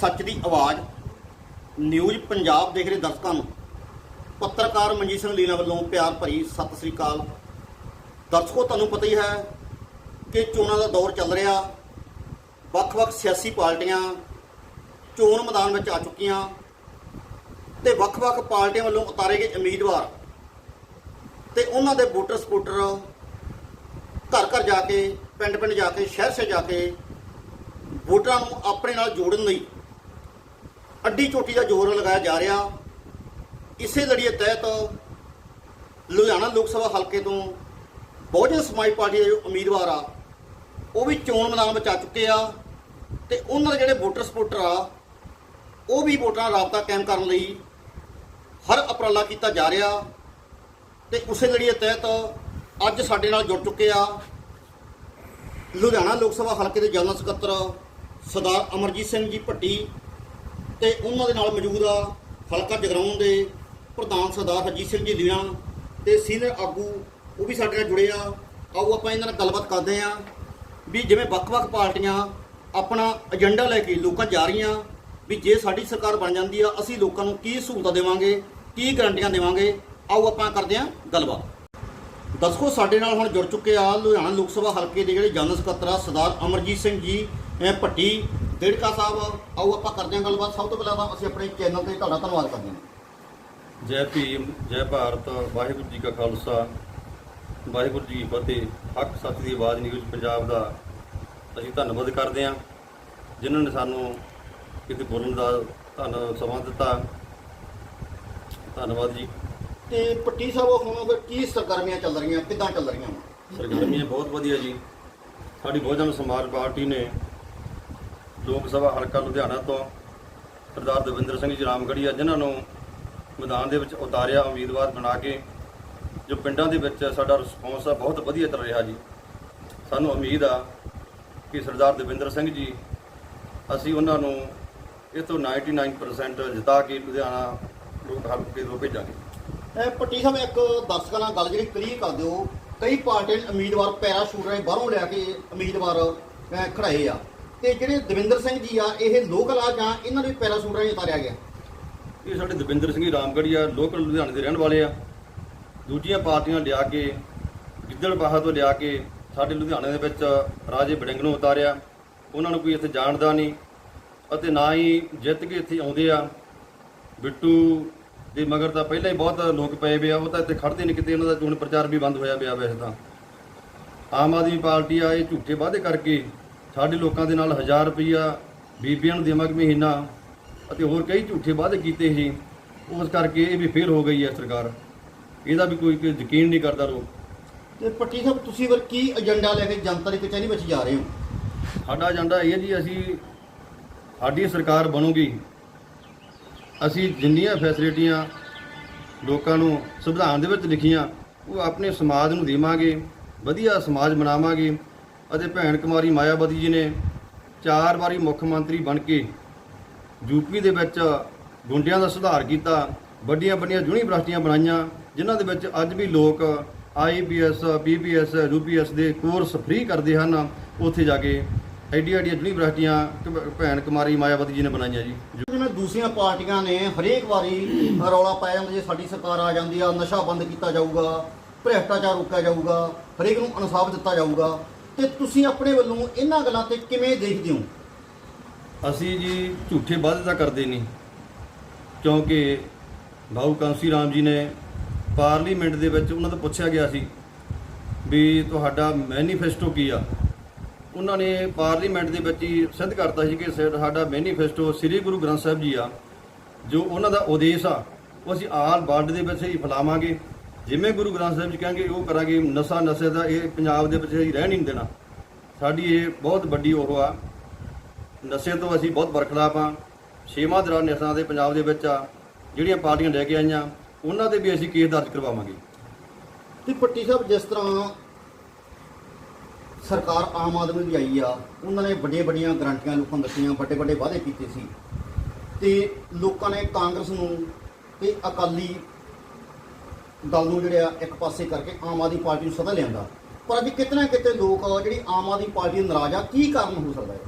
ਸੱਚ ਦੀ ਆਵਾਜ਼, ਨਿਊਜ਼ ਪੰਜਾਬ ਦੇਖ ਰਹੇ ਦਰਸ਼ਕਾਂ ਨੂੰ। ਪੱਤਰਕਾਰ ਮਨਜੀਤ ਸਿੰਘ ਲੀਨਾ ਵੱਲੋਂ ਪਿਆਰ ਭਰੀ ਸਤਿ ਸ੍ਰੀ ਅਕਾਲ। ਦਰਸ਼ਕੋ, ਤੁਹਾਨੂੰ ਪਤਾ ਹੀ ਹੈ ਕਿ ਚੋਣਾਂ ਦਾ ਦੌਰ ਚੱਲ ਰਿਹਾ। ਵੱਖ-ਵੱਖ ਸਿਆਸੀ ਪਾਰਟੀਆਂ ਚੋਣ ਮੈਦਾਨ ਵਿੱਚ ਆ ਚੁੱਕੀਆਂ ਤੇ ਵੱਖ-ਵੱਖ ਪਾਰਟੀਆਂ ਵੱਲੋਂ ਉਤਾਰੇ ਗਏ ਉਮੀਦਵਾਰ ਤੇ ਉਹਨਾਂ ਦੇ ਵੋਟਰ ਸਪੋਰਟਰ ਘਰ ਘਰ ਜਾ ਕੇ ਪਿੰਡ ਪਿੰਡ ਜਾ ਕੇ ਸ਼ਹਿਰ ਸ਼ਹਿਰ ਜਾ ਕੇ ਵੋਟਰਾਂ ਨੂੰ ਆਪਣੇ ਨਾਲ ਜੋੜਨ ਲਈ ਅੱਡੀ ਚੋਟੀ ਦਾ ਜ਼ੋਰ ਲਗਾਇਆ ਜਾ ਰਿਹਾ। ਇਸੇ ਲੜੀਏ ਤਹਿਤ ਲੁਧਿਆਣਾ ਲੋਕ ਸਭਾ ਹਲਕੇ ਤੋਂ ਬਹੁਜਨ ਸਮਾਜ ਪਾਰਟੀ ਦੇ ਜੋ ਉਮੀਦਵਾਰ ਆ, ਉਹ ਵੀ ਚੋਣ ਮੈਦਾਨ ਵਿੱਚ ਆ ਚੁੱਕੇ ਆ ਤੇ ਉਹਨਾਂ ਦੇ ਜਿਹੜੇ ਵੋਟਰ ਸਪੋਰਟਰ ਆ, ਉਹ ਵੀ ਵੋਟਰਾਂ ਨਾਲ ਰਾਬਤਾ ਕਾਇਮ ਕਰਨ ਲਈ ਹਰ ਉਪਰਾਲਾ ਕੀਤਾ ਜਾ ਰਿਹਾ ਤੇ ਉਸੇ ਲੜੀਏ ਤਹਿਤ ਅੱਜ ਸਾਡੇ ਨਾਲ ਜੁੜ ਚੁੱਕੇ ਆ ਲੁਧਿਆਣਾ ਲੋਕ ਸਭਾ ਹਲਕੇ ਦੇ ਜਨਰਲ ਸਕੱਤਰ ਸਰਦਾਰ ਅਮਰਜੀਤ ਸਿੰਘ ਜੀ ਭੱਟੀ ਤੇ ਉਹਨਾਂ ਦੇ ਨਾਲ ਮੌਜੂਦ ਆ ਹਲਕਾ ਜਗਰਾਉਂ ਦੇ ਪ੍ਰਧਾਨ ਸਰਦਾਰ ਹਰਜੀਤ ਸਿੰਘ ਜੀ ਲੀਣਾ ਤੇ ਸੀਨੀਅਰ ਆਗੂ ਉਹ ਵੀ ਸਾਡੇ ਨਾਲ ਜੁੜੇ ਆ। ਆਓ ਆਪਾਂ ਇਹਨਾਂ ਨਾਲ ਗੱਲਬਾਤ ਕਰਦੇ ਆ ਵੀ ਜਿਵੇਂ ਵੱਖ-ਵੱਖ ਪਾਰਟੀਆਂ ਆਪਣਾ ਏਜੰਡਾ ਲੈ ਕੇ ਲੋਕਾਂ ਜਾ ਰਹੀਆਂ, ਵੀ ਜੇ ਸਾਡੀ ਸਰਕਾਰ ਬਣ ਜਾਂਦੀ ਆ, ਅਸੀਂ ਲੋਕਾਂ ਨੂੰ ਕੀ ਸਹੂਲਤਾਂ ਦੇਵਾਂਗੇ, ਕੀ ਗਰੰਟੀਆਂ ਦੇਵਾਂਗੇ, ਆਓ ਆਪਾਂ ਕਰਦੇ ਆ ਗੱਲਬਾਤ। ਦਰਸ਼ਕੋ ਸਾਡੇ ਨਾਲ ਹੁਣ ਜੁੜ ਚੁੱਕੇ ਆ ਲੁਧਿਆਣਾ ਲੋਕ ਸਭਾ ਹਲਕੇ ਦੇ ਜਿਹੜੇ ਜਨਰਲ ਸਕੱਤਰ ਆ, ਸਰਦਾਰ ਅਮਰਜੀਤ ਸਿੰਘ ਜੀ ਭੱਟੀ ਡੇੜਕਾ ਸਾਹਿਬ ਆਓ ਆਪਾਂ ਕਰਦੇ ਹਾਂ ਗੱਲਬਾਤ। ਸਭ ਤੋਂ ਪਹਿਲਾਂ ਤਾਂ ਅਸੀਂ ਆਪਣੇ ਚੈਨਲ ਤੇ ਤੁਹਾਡਾ ਧੰਨਵਾਦ ਕਰਦੇ ਹਾਂ। ਜੈ ਭੀਮ ਜੈ ਭਾਰਤ ਵਾਹਿਗੁਰੂ ਜੀ ਕਾ ਖਾਲਸਾ। ਵਾਹਿਗੁਰੂ ਜੀ ਫਤਿਹ। ਹੱਕ ਸੱਚ ਦੀ ਆਵਾਜ਼ ਨਿਊਜ਼ ਪੰਜਾਬ ਦਾ। ਅਸੀਂ ਧੰਨਵਾਦ ਕਰਦੇ ਹਾਂ ਜਿਨ੍ਹਾਂ ਨੇ ਸਾਨੂੰ ਕਿਤੇ ਬੋਲਣ ਦਾ ਧੰਨ ਸਮਾਂ ਦਿੱਤਾ। ਧੰਨਵਾਦ ਜੀ। ਤੇ ਭੱਟੀ ਸਾਹਿਬ ਹੁਣ ਕੀ ਸਰਗਰਮੀਆਂ ਚੱਲ ਰਹੀਆਂ ਕਿੱਦਾਂ ਚੱਲ ਰਹੀਆਂ? ਸਰਗਰਮੀਆਂ ਬਹੁਤ ਵਧੀਆ ਜੀ। ਸਾਡੀ ਬਹੁਜਨ ਸਮਾਜ ਪਾਰਟੀ ਨੇ ਲੋਕ ਸਭਾ ਹਲਕਾ ਲੁਧਿਆਣਾ ਤੋਂ ਸਰਦਾਰ ਦਵਿੰਦਰ ਸਿੰਘ ਜੀ ਰਾਮਗੜੀਆ ਜਿਨ੍ਹਾਂ ਨੂੰ ਮੈਦਾਨ ਦੇ ਵਿੱਚ ਉਤਾਰਿਆ ਉਮੀਦਵਾਰ ਬਣਾ ਕੇ ਜੋ ਪਿੰਡਾਂ ਦੇ ਵਿੱਚ ਸਾਡਾ ਰਿਸਪੌਂਸ ਆ ਬਹੁਤ ਵਧੀਆ ਚੱਲ ਰਿਹਾ ਜੀ। ਸਾਨੂੰ ਉਮੀਦ ਆ ਕਿ ਸਰਦਾਰ ਦਵਿੰਦਰ ਸਿੰਘ ਜੀ ਅਸੀਂ ਉਹਨਾਂ ਨੂੰ ਇਹ ਤੋਂ 99% ਜਿਤਾ ਕੇ ਲੁਧਿਆਣਾ ਲੋਕ ਹਲਕੇ ਤੋਂ ਭੇਜਾਂਗੇ। ਇਹ ਭੱਟੀ ਸਾਹਿਬ ਇੱਕ ਦਰਸ਼ਕਾਂ ਨਾਲ ਗੱਲ ਜਿਹੜੀ ਕਲੀਅਰ ਕਰ ਦਿਓ ਕਈ ਪਾਰਟੀਆਂ ਦੇ ਉਮੀਦਵਾਰ ਪੈਰਾਸ਼ੂਟ ਰਾਹੀਂ ਬਾਹਰੋਂ ਲਿਆ ਕੇ ਉਮੀਦਵਾਰ ਅਹ, ਖੜਾਏ ਆ। ਤੇ ਜਿਹੜੇ ਦਵਿੰਦਰ ਸਿੰਘ ਜੀ ਆ, ਇਹ ਲੋਕਲ ਆ ਜਾਂ ਇਹਨਾਂ ਨੂੰ ਵੀ ਪੈਰਾਸ਼ੂਟ ਰਾਹੀਂ ਉਤਾਰਿਆ ਗਿਆ? ਇਹ ਸਾਡੇ ਦਵਿੰਦਰ ਸਿੰਘ ਜੀ ਰਾਮਗੜੀਆ ਲੋਕਲ ਲੁਧਿਆਣੇ ਦੇ ਰਹਿਣ ਵਾਲੇ ਆ। ਦੂਜੀਆਂ ਪਾਰਟੀਆਂ ਲਿਆ ਕੇ, ਗਿੱਦੜ ਗਿੱਦੜਬਾਹਾ ਤੋਂ ਲਿਆ ਕੇ ਸਾਡੇ ਲੁਧਿਆਣੇ ਦੇ ਵਿੱਚ ਰਾਜੇ ਬੜਿੰਗ ਨੂੰ ਉਤਾਰਿਆ। ਉਹਨਾਂ ਨੂੰ ਕੋਈ ਇੱਥੇ ਜਾਣਦਾ ਨਹੀਂ ਅਤੇ ਨਾ ਹੀ ਜਿੱਤ ਕੇ ਇੱਥੇ ਆਉਂਦੇ ਆ। ਬਿੱਟੂ ਦੇ ਮਗਰ ਤਾਂ ਪਹਿਲਾਂ ਹੀ ਬਹੁਤ ਲੋਕ ਪਏ ਵੇ ਆ, ਉਹ ਤਾਂ ਇੱਥੇ ਖੜਦੇ ਨਹੀਂ ਕਿਤੇ, ਉਹਨਾਂ ਦਾ ਚੋਣ ਪ੍ਰਚਾਰ ਵੀ ਬੰਦ ਹੋਇਆ ਪਿਆ ਵੈਸੇ ਤਾਂ। ਆਮ ਆਦਮੀ ਪਾਰਟੀ ਆ, ਇਹ ਝੂਠੇ ਵਾਅਦੇ ਕਰਕੇ ਸਾਡੇ ਲੋਕਾਂ ਦੇ ਨਾਲ 1000 ਰੁਪਈਆ ਬੀਬੀਆਂ ਨੂੰ ਦੇਵਾਂਗੇ ਮਹੀਨਾ ਅਤੇ ਹੋਰ ਕਈ ਝੂਠੇ ਵਾਅਦੇ ਕੀਤੇ ਸੀ। ਉਸ ਕਰਕੇ ਇਹ ਵੀ ਫੇਲ ਹੋ ਗਈ ਹੈ ਸਰਕਾਰ। ਇਹਦਾ ਵੀ ਕੋਈ ਕੋਈ ਯਕੀਨ ਨਹੀਂ ਕਰਦਾ ਲੋਕ। ਤੇ ਭੱਟੀ ਸਾਹਿਬ ਤੁਸੀਂ ਫਿਰ ਕੀ ਏਜੰਡਾ ਲੈ ਕੇ ਜਨਤਾ ਦੀ ਕਚਹਿਰੀ ਵਿੱਚ ਜਾ ਰਹੇ ਹੋ? ਸਾਡਾ ਏਜੰਡਾ ਇਹ ਹੈ ਜੀ ਅਸੀਂ ਸਾਡੀ ਸਰਕਾਰ ਬਣੂਗੀ। ਅਸੀਂ ਜਿੰਨੀਆਂ ਫੈਸਿਲਿਟੀਆਂ ਲੋਕਾਂ ਨੂੰ ਸੰਵਿਧਾਨ ਦੇ ਵਿੱਚ ਲਿਖੀਆਂ ਉਹ ਆਪਣੇ ਸਮਾਜ ਨੂੰ ਦੇਵਾਂਗੇ ਵਧੀਆ ਸਮਾਜ ਬਣਾਵਾਂਗੇ। ਅਤੇ ਭੈਣ ਕੁਮਾਰੀ ਮਾਇਆਵਤੀ ਜੀ ਨੇ ਚਾਰ ਵਾਰੀ ਮੁੱਖ ਮੰਤਰੀ ਬਣ ਕੇ ਯੂਪੀ ਦੇ ਵਿੱਚ ਗੁੰਡਿਆਂ ਦਾ ਸੁਧਾਰ ਕੀਤਾ, ਵੱਡੀਆਂ ਵੱਡੀਆਂ ਯੂਨੀਵਰਸਿਟੀਆਂ ਬਣਾਈਆਂ, ਜਿਨ੍ਹਾਂ ਦੇ ਵਿੱਚ ਅੱਜ ਵੀ ਲੋਕ ਆਈਪੀਐਸ ਪੀਪੀਐਸ ਯੂਪੀਐਸ ਦੇ ਕੋਰਸ ਫ੍ਰੀ ਕਰਦੇ ਹਨ, ਉੱਥੇ ਜਾ ਕੇ ਐਡੀ ਐਡੀਆਂ ਯੂਨੀਵਰਸਿਟੀਆਂ ਭੈਣ ਕੁਮਾਰੀ ਮਾਇਆਵਤੀ ਜੀ ਨੇ ਬਣਾਈਆਂ ਜੀ। ਜਿਵੇਂ ਦੂਸਰੀਆਂ ਪਾਰਟੀਆਂ ਨੇ ਹਰੇਕ ਵਾਰੀ ਰੌਲਾ ਪਾਇਆ ਜਾਂਦਾ, ਜੇ ਸਾਡੀ ਸਰਕਾਰ ਆ ਜਾਂਦੀ ਆ, ਨਸ਼ਾ ਬੰਦ ਕੀਤਾ ਜਾਊਗਾ, ਭ੍ਰਿਸ਼ਟਾਚਾਰ ਰੋਕਿਆ ਜਾਊਗਾ, ਹਰੇਕ ਨੂੰ ਇਨਸਾਫ ਦਿੱਤਾ ਜਾਊਗਾ ਤੇ ਤੁਸੀਂ ਆਪਣੇ ਵੱਲੋਂ ਇਹਨਾਂ ਗੱਲਾਂ ਤੇ ਕਿਵੇਂ ਦੇਖਦੇ ਹੋ? ਅਸੀਂ ਜੀ ਝੂਠੇ ਵਾਅਦੇ ਤਾਂ ਕਰਦੇ ਨਹੀਂ, ਕਿਉਂਕਿ ਭਾਊ ਕਾਂਸੀ ਰਾਮ ਜੀ ਨੇ ਪਾਰਲੀਮੈਂਟ ਦੇ ਵਿੱਚ ਉਹਨਾਂ ਤੋਂ ਪੁੱਛਿਆ ਗਿਆ ਸੀ ਵੀ ਤੁਹਾਡਾ ਮੈਨੀਫੈਸਟੋ ਕੀ ਆ। ਉਹਨਾਂ ਨੇ ਪਾਰਲੀਮੈਂਟ ਦੇ ਵਿੱਚ ਹੀ ਸਿੱਧ ਕਰਤਾ ਸੀ ਕਿ ਸਾਡਾ ਮੈਨੀਫੈਸਟੋ ਸ੍ਰੀ ਗੁਰੂ ਗ੍ਰੰਥ ਸਾਹਿਬ ਜੀ ਆ, ਜੋ ਉਹਨਾਂ ਦਾ ਉਦੇਸ਼ ਆ, ਉਹ ਅਸੀਂ ਆਲ ਵਰਲਡ ਦੇ ਵਿੱਚ ਹੀ ਫੈਲਾਵਾਂਗੇ। ਜਿਵੇਂ ਗੁਰੂ ਗ੍ਰੰਥ ਸਾਹਿਬ ਜੀ ਕਹਿੰਗੇ ਉਹ ਕਰਾਂਗੇ ਨਸ਼ਾ ਨਸ਼ੇ ਦਾ, ਇਹ ਪੰਜਾਬ ਦੇ ਵਿੱਚ ਅਸੀਂ ਰਹਿ ਨਹੀਂ ਦੇਣਾ। ਸਾਡੀ ਇਹ ਬਹੁਤ ਵੱਡੀ ਉਹ ਆ। ਨਸ਼ੇ ਤੋਂ ਅਸੀਂ ਬਹੁਤ ਬਰਖਲਾਫ ਆ। ਛੇਵਾਂ ਦਰਾਂ ਨਸ਼ਾ ਦੇ ਪੰਜਾਬ ਦੇ ਵਿੱਚ ਆ। ਜਿਹੜੀਆਂ ਪਾਰਟੀਆਂ ਲੈ ਕੇ ਆਈਆਂ, ਉਹਨਾਂ ਤੇ ਵੀ ਅਸੀਂ ਕੇਸ ਦਰਜ ਕਰਵਾਵਾਂਗੇ। ਤੇ ਭੱਟੀ ਸਾਹਿਬ, ਜਿਸ ਤਰ੍ਹਾਂ ਸਰਕਾਰ ਆਮ ਆਦਮੀ ਦੀ ਆਈ ਆ, ਉਹਨਾਂ ਨੇ ਵੱਡੀਆਂ ਵੱਡੀਆਂ ਗਰੰਟੀਆਂ ਲੋਕਾਂ ਨੂੰ ਦਿੱਤੀਆਂ ਵੱਡੇ ਵੱਡੇ ਵਾਅਦੇ ਕੀਤੇ ਸੀ। ਤੇ ਲੋਕਾਂ ਨੇ ਕਾਂਗਰਸ ਨੂੰ ਤੇ ਅਕਾਲੀ ਦਲ ਨੂੰ ਜਿਹੜਾ ਇੱਕ ਪਾਸੇ ਕਰਕੇ ਆਮ ਆਦਮੀ ਪਾਰਟੀ ਨੂੰ ਸਦਾ ਲਿਆਂਦਾ। ਪਰ ਅੱਜ ਕਿਤੇ ਨਾ ਕਿਤੇ ਲੋਕ ਜਿਹੜੀ ਆਮ ਆਦਮੀ ਪਾਰਟੀ ਨੂੰ ਨਾਰਾਜ਼ ਆ, ਕੀ ਕਾਰਨ ਹੋ ਸਕਦਾ ਹੈ?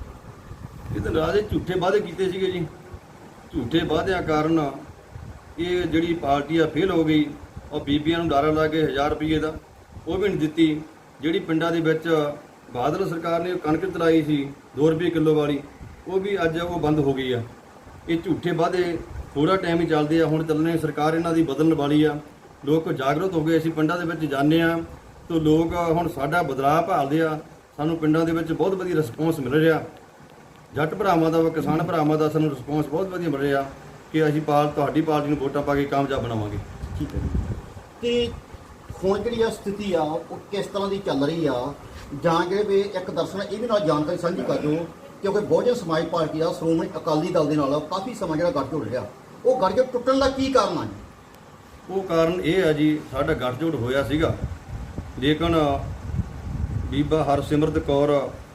ਇਹ ਤਾਂ ਰਾਜੇ ਝੂਠੇ ਵਾਅਦੇ ਕੀਤੇ ਸੀਗੇ ਜੀ। ਝੂਠੇ ਵਾਅਦਿਆਂ ਕਾਰਨ ਇਹ ਜਿਹੜੀ ਪਾਰਟੀ ਆ ਫੇਲ ਹੋ ਗਈ। ਔਰ ਬੀਬੀਆਂ ਨੂੰ ਡਾਰਾ ਲਾ ਕੇ 1000 ਰੁਪਏ ਦਾ। ਉਹ ਵੀ ਨਹੀਂ ਦਿੱਤੀ। ਜਿਹੜੀ ਪਿੰਡਾਂ ਦੇ ਵਿੱਚ ਬਾਦਲ ਸਰਕਾਰ ਨੇ ਕਣਕ ਚਲਾਈ ਸੀ 2 ਰੁਪਏ ਕਿਲੋ ਵਾਲੀ, ਉਹ ਵੀ ਅੱਜ ਉਹ ਬੰਦ ਹੋ ਗਈ ਆ। ਇਹ ਝੂਠੇ ਵਾਅਦੇ ਥੋੜਾ ਟਾਈਮ ਹੀ ਚੱਲਦੇ ਆ। ਹੁਣ ਚੱਲਣੇ ਸਰਕਾਰ ਇਹਨਾਂ ਦੀ ਬਦਲਣ ਵਾਲੀ ਆ। ਲੋਕ ਜਾਗਰੂਕ ਹੋ ਗਏ, ਅਸੀਂ ਪਿੰਡਾਂ ਦੇ ਵਿੱਚ ਜਾਂਦੇ ਆ ਤਾਂ ਲੋਕ ਹੁਣ ਸਾਡਾ ਬਦਲਾਅ ਭਾਲਦੇ ਆ। ਸਾਨੂੰ ਪਿੰਡਾਂ ਦੇ ਵਿੱਚ ਬਹੁਤ ਵਧੀਆ ਰਿਸਪੌਂਸ ਮਿਲ ਰਿਹਾ। ਜੱਟ ਭਰਾਵਾਂ ਦਾ ਵਾ, ਕਿਸਾਨ ਭਰਾਵਾਂ ਦਾ ਸਾਨੂੰ ਰਿਸਪੌਂਸ ਬਹੁਤ ਵਧੀਆ ਮਿਲ ਰਿਹਾ ਕਿ ਅਸੀਂ ਪਾਰ ਤੁਹਾਡੀ ਪਾਰਟੀ ਨੂੰ ਵੋਟਾਂ ਪਾ ਕੇ ਕਾਮਯਾਬ ਬਣਾਵਾਂਗੇ। ਠੀਕ ਹੈ ਜੀ। ਤੇ ਹੁਣ ਜਿਹੜੀ ਆ ਸਥਿਤੀ ਆ, ਉਹ ਕਿਸ ਤਰ੍ਹਾਂ ਦੀ ਚੱਲ ਰਹੀ ਆ? ਜਾਂ ਜਿਹੜੇ ਵੀ ਇੱਕ ਦਰਸ਼ਕ ਇਹ ਵੀ ਨਾਲ ਜਾਣਕਾਰੀ ਸਾਂਝੀ ਕਰ ਦਿਓ, ਕਿਉਂਕਿ ਬਹੁਜਨ ਸਮਾਜ ਪਾਰਟੀ ਦਾ ਸ਼੍ਰੋਮਣੀ ਅਕਾਲੀ ਦਲ ਦੇ ਨਾਲ ਕਾਫੀ ਸਮਾਂ ਜਿਹੜਾ ਗੱਠਜੋੜ ਰਿਹਾ। ਉਹ ਗੱਠਜੋੜ ਟੁੱਟਣ ਦਾ ਕੀ ਕਾਰਨ ਆ ਜੀ? ਉਹ ਕਾਰਨ ਇਹ ਹੈ ਜੀ ਸਾਡਾ ਗੱਠਜੋੜ ਹੋਇਆ ਸੀਗਾ। ਲੇਕਿਨ ਬੀਬਾ ਹਰਸਿਮਰਤ ਕੌਰ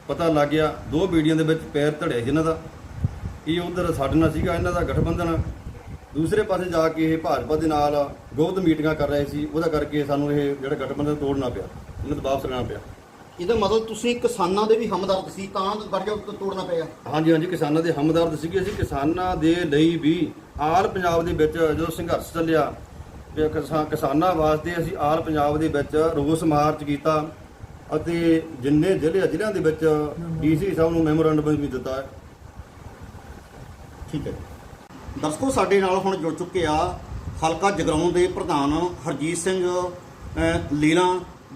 ਪਤਾ ਲੱਗ ਗਿਆ ਦੋ ਬੀੜੀਆਂ ਦੇ ਵਿੱਚ ਪੈਰ ਧੜਿਆ ਸੀ ਇਹਨਾਂ ਦਾ। ਇਹ ਉਧਰ ਸਾਡੇ ਨਾਲ ਸੀਗਾ ਇਹਨਾਂ ਦਾ ਗਠਬੰਧਨ। ਦੂਸਰੇ ਪਾਸੇ ਜਾ ਕੇ ਇਹ ਭਾਜਪਾ ਦੇ ਨਾਲ ਗੋਬਦ ਮੀਟਿੰਗਾਂ ਕਰ ਰਹੇ ਸੀ ਉਹਦਾ ਕਰਕੇ ਸਾਨੂੰ ਇਹ ਜਿਹੜਾ ਗਠਬੰਧਨ ਤੋੜਨਾ ਪਿਆ ਇਹਨਾਂ ਤੋਂ ਵਾਪਸ ਲੈਣਾ ਪਿਆ। ਇਹਦਾ ਮਤਲਬ ਤੁਸੀਂ ਕਿਸਾਨਾਂ ਦੇ ਵੀ ਹਮਦਰਦ ਸੀ ਤਾਂ ਗੱਠਜੋੜ ਤੋਂ ਤੋੜਨਾ ਪਿਆ। ਹਾਂਜੀ ਹਾਂਜੀ ਕਿਸਾਨਾਂ ਦੇ ਹਮਦਰਦ ਸੀਗੇ। ਅਸੀਂ ਕਿਸਾਨਾਂ ਦੇ ਲਈ ਵੀ ਆਲ ਪੰਜਾਬ ਦੇ ਵਿੱਚ ਜਦੋਂ ਸੰਘਰਸ਼ ਚੱਲਿਆ ਕਿਸਾਨਾਂ ਵਾਸਤੇ ਅਸੀਂ ਆਲ ਪੰਜਾਬ ਦੇ ਵਿੱਚ ਰੋਸ ਮਾਰਚ ਕੀਤਾ ਅਤੇ ਜਿੰਨੇ ਜ਼ਿਲ੍ਹੇ ਜ਼ਿਲ੍ਹਿਆਂ ਦੇ ਵਿੱਚ ਡੀਸੀ ਸਾਹਿਬ ਨੂੰ ਮੈਮੋਰੰਡਮ ਵੀ ਦਿੱਤਾ ਹੈ। ਠੀਕ ਹੈ ਦਰਸ਼ਕੋ ਸਾਡੇ ਨਾਲ ਹੁਣ ਜੁੜ ਚੁੱਕੇ ਆ ਹਲਕਾ ਜਗਰਾਉਂ ਦੇ ਪ੍ਰਧਾਨ ਹਰਜੀਤ ਸਿੰਘ ਅਹ, ਲੀਲਾ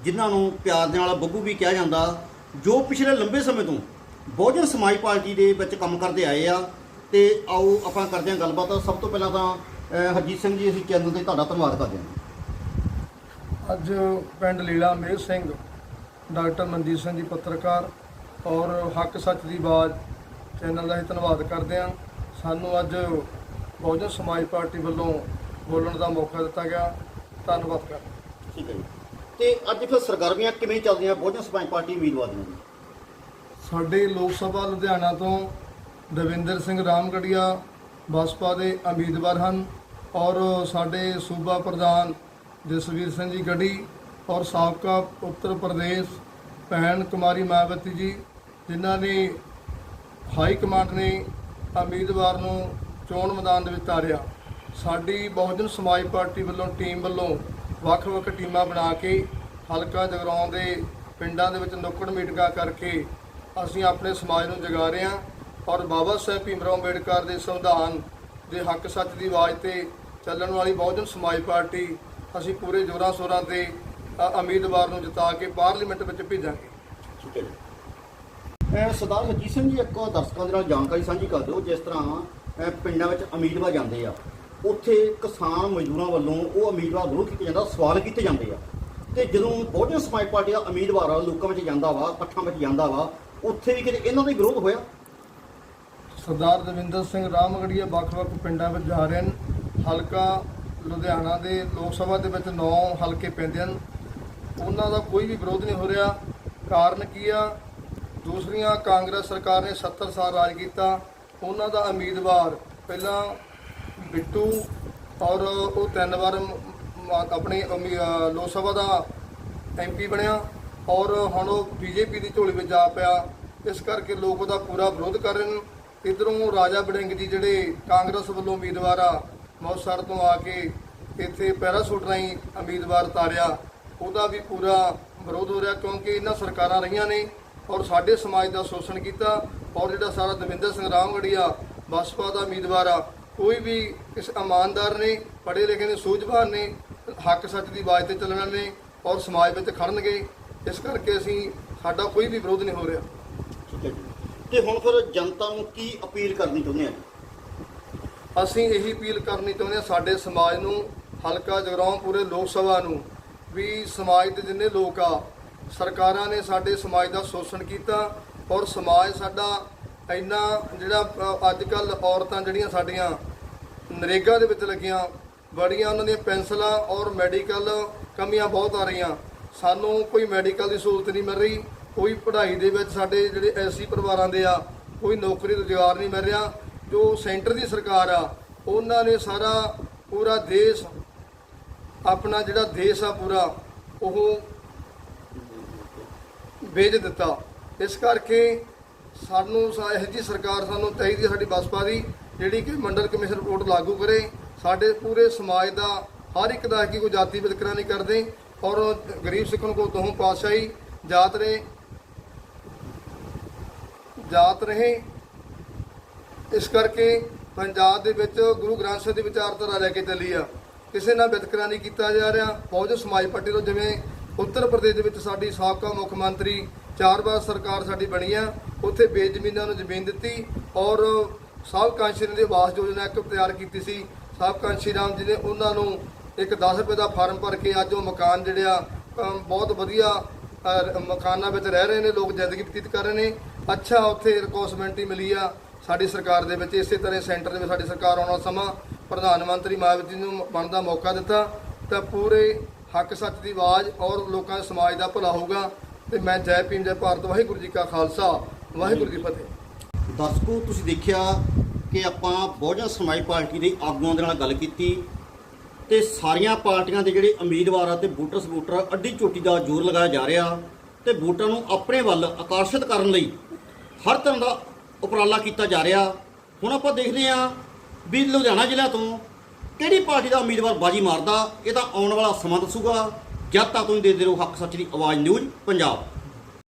ਜਿਨ੍ਹਾਂ ਨੂੰ ਪਿਆਰ ਦੇ ਨਾਲ ਬੱਬੂ ਵੀ ਕਿਹਾ ਜਾਂਦਾ ਜੋ ਪਿਛਲੇ ਲੰਬੇ ਸਮੇਂ ਤੋਂ ਬਹੁਜਨ ਸਮਾਜ ਪਾਰਟੀ ਦੇ ਵਿੱਚ ਕੰਮ ਕਰਦੇ ਆਏ ਆ। ਤੇ ਆਓ ਆਪਾਂ ਕਰਦੇ ਹਾਂ ਗੱਲਬਾਤ। ਸਭ ਤੋਂ ਪਹਿਲਾਂ ਤਾਂ ਅਹ, ਹਰਜੀਤ ਸਿੰਘ ਜੀ ਅਸੀਂ ਚੈਨਲ ਤੇ ਤੁਹਾਡਾ ਧੰਨਵਾਦ ਕਰਦੇ ਹਾਂ। ਅੱਜ ਪਿੰਡ ਲੀਲਾ ਮੇਰ ਸਿੰਘ ਡਾਕਟਰ ਮਨਜੀਤ ਸਿੰਘ ਜੀ ਪੱਤਰਕਾਰ ਔਰ ਹੱਕ ਸੱਚ ਦੀ ਆਵਾਜ਼ ਚੈਨਲ ਦਾ ਅਸੀਂ ਧੰਨਵਾਦ ਕਰਦੇ ਹਾਂ। ਸਾਨੂੰ ਅੱਜ ਬਹੁਜਨ ਸਮਾਜ ਪਾਰਟੀ ਵੱਲੋਂ ਬੋਲਣ ਦਾ ਮੌਕਾ ਦਿੱਤਾ ਗਿਆ। ਧੰਨਵਾਦ ਕਰਦੇ ਹਾਂ। ਠੀਕ ਹੈ ਜੀ। ਤੇ ਅੱਜ ਫਿਰ ਸਰਗਰਮੀਆਂ ਕਿਵੇਂ ਚੱਲਦੀਆਂ ਬਹੁਜਨ ਸਮਾਜ ਪਾਰਟੀ ਉਮੀਦਵਾਰ ਦੀਆਂ ਜੀ ਸਾਡੇ ਲੋਕ ਸਭਾ ਲੁਧਿਆਣਾ ਤੋਂ ਦਵਿੰਦਰ ਸਿੰਘ ਰਾਮਗੜੀਆ ਬਸਪਾ ਦੇ ਉਮੀਦਵਾਰ ਹਨ। ਔਰ ਸਾਡੇ ਸੂਬਾ ਪ੍ਰਧਾਨ ਜਸਵੀਰ ਸਿੰਘ ਜੀ ਗੱਡੀ ਔਰ ਸਾਬਕਾ ਉੱਤਰ ਪ੍ਰਦੇਸ਼ ਭੈਣ ਕੁਮਾਰੀ ਮਾਇਆਵਤੀ ਜੀ, ਜਿਨ੍ਹਾਂ ਨੇ ਹਾਈ ਕਮਾਂਡ ਨੇ ਉਮੀਦਵਾਰ ਨੂੰ ਚੋਣ ਮੈਦਾਨ ਦੇ ਵਿੱਚ ਤਾਰਿਆ। ਸਾਡੀ ਬਹੁਜਨ ਸਮਾਜ ਪਾਰਟੀ ਵੱਲੋਂ, ਟੀਮ ਵੱਲੋਂ ਵੱਖ-ਵੱਖ ਟੀਮਾਂ ਬਣਾ ਕੇ ਹਲਕਾ ਜਗਰਾਉਂ ਦੇ ਪਿੰਡਾਂ ਦੇ ਵਿੱਚ ਨੁੱਕੜ ਮੀਟਿੰਗਾਂ ਕਰਕੇ ਅਸੀਂ ਆਪਣੇ ਸਮਾਜ ਨੂੰ ਜਗਾ ਰਹੇ ਹਾਂ। ਔਰ ਬਾਬਾ ਸਾਹਿਬ ਭੀਮਰਾਓ ਅੰਬੇਡਕਰ ਦੇ ਸੰਵਿਧਾਨ ਦੇ ਹੱਕ ਸੱਚ ਦੀ ਆਵਾਜ਼ ਤੇ ਚੱਲਣ ਵਾਲੀ ਬਹੁਜਨ ਸਮਾਜ ਪਾਰਟੀ ਅਸੀਂ ਪੂਰੇ ਜੋਰਾਂ ਸ਼ੋਰਾਂ ਤੇ ਉਮੀਦਵਾਰ ਨੂੰ ਜਿਤਾ ਕੇ ਪਾਰਲੀਮੈਂਟ ਵਿੱਚ ਭੇਜਾਂਗੇ। ਠੀਕ ਹੈ ਸਰਦਾਰ ਹਰਜੀਤ ਸਿੰਘ ਜੀ ਇੱਕ ਦਰਸ਼ਕਾਂ ਦੇ ਨਾਲ ਜਾਣਕਾਰੀ ਸਾਂਝੀ ਕਰ ਦਿਓ ਜਿਸ ਤਰ੍ਹਾਂ ਪਿੰਡਾਂ ਵਿੱਚ ਉਮੀਦਵਾਰ ਜਾਂਦੇ ਆ। ਉੱਥੇ ਕਿਸਾਨ ਮਜ਼ਦੂਰਾਂ ਵੱਲੋਂ ਉਹ ਉਮੀਦਵਾਰ ਵਿਰੋਧ ਕੀਤੇ ਜਾਂਦਾ ਸਵਾਲ ਕੀਤੇ ਜਾਂਦੇ ਆ। ਤੇ ਜਦੋਂ ਬਹੁਜਨ ਸਮਾਜ ਪਾਰਟੀ ਦਾ ਉਮੀਦਵਾਰ ਆ ਲੋਕਾਂ ਵਿੱਚ ਜਾਂਦਾ ਵਾ ਇਕੱਠਾਂ ਵਿੱਚ ਜਾਂਦਾ ਵਾ ਉੱਥੇ ਵੀ ਕਿਤੇ ਇਹਨਾਂ ਦਾ ਵਿਰੋਧ ਹੋਇਆ? ਸਰਦਾਰ ਦਵਿੰਦਰ ਸਿੰਘ ਰਾਮਗੜੀਆ ਵੱਖ-ਵੱਖ ਪਿੰਡਾਂ ਵਿੱਚ ਜਾ ਰਹੇ ਹਨ। ਹਲਕਾ ਲੁਧਿਆਣਾ ਦੇ ਲੋਕ ਸਭਾ ਦੇ ਵਿੱਚ 9 ਹਲਕੇ ਪੈਂਦੇ ਹਨ। ਉਹਨਾਂ ਦਾ ਕੋਈ ਵੀ ਵਿਰੋਧ ਨਹੀਂ ਹੋ ਰਿਹਾ। ਕਾਰਨ ਕੀ ਆ? ਦੂਸਰੀਆਂ ਕਾਂਗਰਸ ਸਰਕਾਰ ਨੇ 70 ਸਾਲ ਰਾਜ ਕੀਤਾ। ਉਹਨਾਂ ਦਾ ਉਮੀਦਵਾਰ ਪਹਿਲਾਂ ਬਿੱਟੂ ਔਰ ਉਹ ਤਿੰਨ ਵਾਰ ਮ- ਆਪਣੇ ਲੋਕ ਸਭਾ ਦਾ ਐਮਪੀ ਬਣਿਆ ਔਰ ਹੁਣ ਉਹ ਬੀਜੇਪੀ ਦੀ ਝੋਲੀ ਵਿੱਚ ਜਾ ਪਿਆ। ਇਸ ਕਰਕੇ ਲੋਕ ਉਹਦਾ ਪੂਰਾ ਵਿਰੋਧ ਕਰ ਰਹੇ ਨੇ। ਇਧਰੋਂ ਰਾਜਾ ਬੜਿੰਗ ਜੀ ਜਿਹੜੇ ਕਾਂਗਰਸ ਵੱਲੋਂ ਉਮੀਦਵਾਰ ਆ ਮੌਸਰ ਤੋਂ ਆ ਕੇ ਇੱਥੇ ਪੈਰਾਸੂਟ ਰਾਹੀਂ ਉਮੀਦਵਾਰ ਤਾਰਿਆ। ਉਹਦਾ ਵੀ ਪੂਰਾ ਵਿਰੋਧ ਹੋ ਰਿਹਾ ਕਿਉਂਕਿ ਇਹਨਾਂ ਸਰਕਾਰਾਂ ਰਹੀਆਂ ਨੇ ਔਰ ਸਾਡੇ ਸਮਾਜ ਦਾ ਸ਼ੋਸ਼ਣ ਕੀਤਾ ਔਰ ਜਿਹੜਾ ਸਾਰਾ ਦਵਿੰਦਰ ਸਿੰਘ ਰਾਮਗੜੀਆ ਬਸਪਾ ਦਾ ਉਮੀਦਵਾਰ ਆ, ਕੋਈ ਵੀ ਇਸ ਇਮਾਨਦਾਰ ਨੇ, ਪੜ੍ਹੇ ਲਿਖੇ ਨੇ, ਸੂਝਵਾਨ ਨੇ, ਹੱਕ ਸੱਚ ਦੀ ਆਵਾਜ਼ ਤੇ ਚੱਲਣ ਨੇ ਔਰ ਸਮਾਜ ਵਿੱਚ ਖੜਨਗੇ, ਇਸ ਕਰਕੇ ਅਸੀਂ ਸਾਡਾ ਕੋਈ ਵੀ ਵਿਰੋਧ ਨਹੀਂ ਹੋ ਰਿਹਾ। ਠੀਕ ਤੇ ਹੁਣ ਫਿਰ ਜਨਤਾ ਨੂੰ ਕੀ ਅਪੀਲ ਕਰਨੀ ਚਾਹੁੰਦੇ ਆ? ਅਸੀਂ ਇਹੀ ਅਪੀਲ ਕਰਨੀ ਚਾਹੁੰਦੇ ਹਾਂ ਸਾਡੇ ਸਮਾਜ ਨੂੰ, ਹਲਕਾ ਜਗਰਾਉਂ ਪੂਰੇ ਲੋਕ ਸਭਾ ਨੂੰ, ਵੀ ਸਮਾਜ ਦੇ ਜਿੰਨੇ ਲੋਕ ਆ, ਸਰਕਾਰਾਂ ਨੇ ਸਾਡੇ ਸਮਾਜ ਦਾ ਸ਼ੋਸ਼ਣ ਕੀਤਾ ਔਰ ਸਮਾਜ ਸਾਡਾ ਇੰਨਾ ਜਿਹੜਾ ਅੱਜ ਕੱਲ ਔਰਤਾਂ ਜਿਹੜੀਆਂ ਸਾਡੀਆਂ ਨਰੇਗਾ ਦੇ ਵਿੱਚ ਲੱਗੀਆਂ, ਬੜੀਆਂ ਉਹਨਾਂ ਦੀਆਂ ਪੈਨਸਲਾਂ ਔਰ ਮੈਡੀਕਲ ਕਮੀਆਂ ਬਹੁਤ ਆ ਰਹੀਆਂ। ਸਾਨੂੰ ਕੋਈ ਮੈਡੀਕਲ ਦੀ ਸਹੂਲਤ ਨਹੀਂ ਮਿਲ ਰਹੀ, ਕੋਈ ਪੜ੍ਹਾਈ ਦੇ ਵਿੱਚ ਸਾਡੇ ਜਿਹੜੇ ਐਸੀ ਪਰਿਵਾਰਾਂ ਦੇ ਆ, ਕੋਈ ਨੌਕਰੀ ਰੁਜ਼ਗਾਰ ਨਹੀਂ ਮਿਲ ਰਿਹਾ ਜੋ ਸੈਂਟਰ ਦੀ ਸਰਕਾਰ ਆ, ਉਹਨਾਂ ਨੇ ਸਾਰਾ ਪੂਰਾ ਦੇਸ਼, ਆਪਣਾ ਜਿਹੜਾ ਦੇਸ਼ ਆ ਪੂਰਾ, ਉਹ ਵੇਚ ਦਿੱਤਾ। ਇਸ ਕਰਕੇ ਸਾਨੂੰ ਸਾ- ਇਹੋ ਜਿਹੀ ਸਰਕਾਰ ਸਾਨੂੰ ਚਾਹੀਦੀ ਹੈ ਸਾਡੀ ਬਸਪਾ ਦੀ, ਜਿਹੜੀ ਕਿ ਮੰਡਲ ਕਮਿਸ਼ਨ ਰਿਪੋਰਟ ਲਾਗੂ ਕਰੇ। ਸਾਡੇ ਪੂਰੇ ਸਮਾਜ ਦਾ ਹਰ ਇੱਕ ਦਾ ਕਿ ਕੋਈ ਜਾਤੀ ਵਿਤਕਰਾ ਨਹੀਂ ਕਰਦੇ, ਔਰ ਗਰੀਬ ਸਿੱਖ ਨੂੰ ਕੋ ਦੋਹਾਂ ਪਾਤਸ਼ਾਹੀ ਜਾਤ ਰਹੇ ਜਾਤ ਰਹੇ ਇਸ ਕਰਕੇ ਪੰਜਾਬ ਦੇ ਵਿੱਚ ਗੁਰੂ ਗ੍ਰੰਥ ਸਾਹਿਬ ਦੀ ਵਿਚਾਰਧਾਰਾ ਲੈ ਕੇ ਚੱਲੀ ਆ। ਕਿਸੇ ਨਾਲ ਵਿਤਕਰਾ ਨਹੀਂ ਕੀਤਾ ਜਾ ਰਿਹਾ। ਬਹੁਜਨ ਸਮਾਜ ਪਾਰਟੀ ਤੋਂ ਜਿਵੇਂ ਉੱਤਰ ਪ੍ਰਦੇਸ਼ ਦੇ ਵਿੱਚ ਸਾਡੀ ਸਾਬਕਾ ਮੁੱਖ ਮੰਤਰੀ ਚਾਰ ਵਾਰ ਸਰਕਾਰ ਸਾਡੀ ਬਣੀ ਆ, ਉੱਥੇ ਬੇਜ਼ਮੀਨਾਂ ਨੂੰ ਜ਼ਮੀਨ ਦਿੱਤੀ ਔਰ ਸਾਬ ਕਾਂਸ਼ੀ ਦੀ ਆਵਾਸ ਯੋਜਨਾ ਇੱਕ ਤਿਆਰ ਕੀਤੀ ਸੀ। ਸਾਬ ਕਾਂਸ਼ੀ ਰਾਮ ਜੀ ਨੇ ਉਹਨਾਂ ਨੂੰ ਇੱਕ 10 ਰੁਪਏ ਦਾ ਫਾਰਮ ਭਰ ਕੇ ਅੱਜ ਉਹ ਮਕਾਨ ਜਿਹੜੇ ਆ ਬਹੁਤ ਵਧੀਆ ਮਕਾਨਾਂ ਵਿੱਚ ਰਹਿ ਰਹੇ ਨੇ, ਲੋਕ ਜ਼ਿੰਦਗੀ ਬਤੀਤ ਕਰ ਰਹੇ ਨੇ। ਅੱਛਾ ਉੱਥੇ ਰਿਕੋਸਮੈਂਟੀ ਮਿਲੀ ਆ। ਸਾਡੀ ਸਰਕਾਰ ਦੇ ਵਿੱਚ ਇਸੇ ਤਰ੍ਹਾਂ ਸੈਂਟਰ ਦੇ ਵਿੱਚ ਸਾਡੀ ਸਰਕਾਰ ਆਉਣ ਵਾਲਾ ਸਮਾਂ ਪ੍ਰਧਾਨ ਮੰਤਰੀ ਮਾਇਆਵਤੀ ਨੂੰ ਬਣਦਾ ਮੌਕਾ ਦਿੱਤਾ, ਤਾਂ ਪੂਰੇ ਹੱਕ ਸੱਚ ਦੀ ਆਵਾਜ਼ ਔਰ ਲੋਕਾਂ ਦੇ ਸਮਾਜ ਦਾ ਭਲਾ ਹੋਊਗਾ। ਤੇ ਮੈਂ ਜੈ ਭੀਮ, ਜੈ ਭਾਰਤ, ਵਾਹਿਗੁਰੂ ਜੀ ਕਾ ਖਾਲਸਾ, ਵਾਹਿਗੁਰੂ ਜੀ ਫਤਿਹ। ਦਰਸ਼ਕੋ, ਤੁਸੀਂ ਦੇਖਿਆ ਕਿ ਆਪਾਂ ਬਹੁਜਨ ਸਮਾਜ ਪਾਰਟੀ ਦੇ ਆਗੂਆਂ ਦੇ ਨਾਲ ਗੱਲ ਕੀਤੀ ਤੇ ਸਾਰੀਆਂ ਪਾਰਟੀਆਂ ਦੇ ਜਿਹੜੇ ਉਮੀਦਵਾਰ ਆ ਤੇ ਵੋਟਰ ਸਪੋਰਟਰ ਅੱਡੀ ਚੋਟੀ ਦਾ ਜ਼ੋਰ ਲਗਾਇਆ ਜਾ ਰਿਹਾ ਤੇ ਵੋਟਰਾਂ ਨੂੰ ਆਪਣੇ ਵੱਲ ਆਕਰਸ਼ਿਤ ਕਰਨ ਲਈ ਹਰ ਤਰ੍ਹਾਂ ਦਾ ਉਪਰਾਲਾ ਕੀਤਾ ਜਾ ਰਿਹਾ। ਹੁਣ ਆਪਾਂ ਦੇਖਦੇ ਹਾਂ ਵੀ ਲੁਧਿਆਣਾ ਜ਼ਿਲ੍ਹਾ ਤੋਂ ਕਿਹੜੀ ਪਾਰਟੀ ਦਾ ਉਮੀਦਵਾਰ ਬਾਜੀ ਮਾਰਦਾ, ਇਹ ਤਾਂ ਆਉਣ ਵਾਲਾ ਸਮਾਂ ਦੱਸੂਗਾ। ਜਦ ਤੱਕ ਤੁਸੀਂ ਦੇਖਦੇ ਰਹੋ ਹੱਕ ਸੱਚ ਦੀ ਆਵਾਜ਼ ਨਿਊਜ਼ ਪੰਜਾਬ।